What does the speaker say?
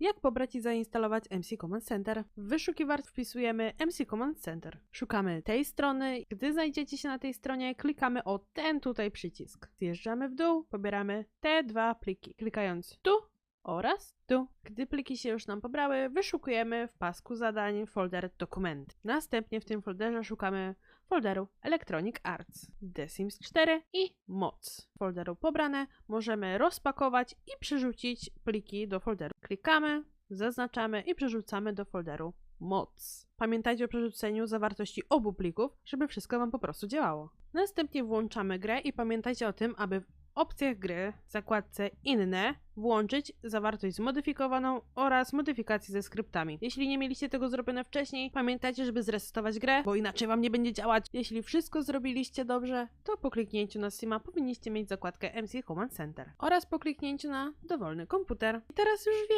Jak pobrać i zainstalować MC Command Center? W wyszukiwarce wpisujemy MC Command Center. Szukamy tej strony. Gdy znajdziecie się na tej stronie, klikamy o ten tutaj przycisk. Zjeżdżamy w dół, pobieramy te dwa pliki. Klikając tu oraz tu. Gdy pliki się już nam pobrały, wyszukujemy w pasku zadań folder dokumenty. Następnie w tym folderze szukamy folderu Electronic Arts, The Sims 4 i Moc. Folderu pobrane możemy rozpakować i przerzucić pliki do folderu. Klikamy, zaznaczamy i przerzucamy do folderu Moc. Pamiętajcie o przerzuceniu zawartości obu plików, żeby wszystko Wam po prostu działało. Następnie włączamy grę i pamiętajcie o tym, aby opcjach gry w zakładce Inne włączyć zawartość zmodyfikowaną oraz modyfikacje ze skryptami. Jeśli nie mieliście tego zrobione wcześniej, pamiętajcie, żeby zresetować grę, bo inaczej Wam nie będzie działać. Jeśli wszystko zrobiliście dobrze, to po kliknięciu na Sima powinniście mieć zakładkę MC Command Center oraz po kliknięciu na dowolny komputer. I teraz już wiem,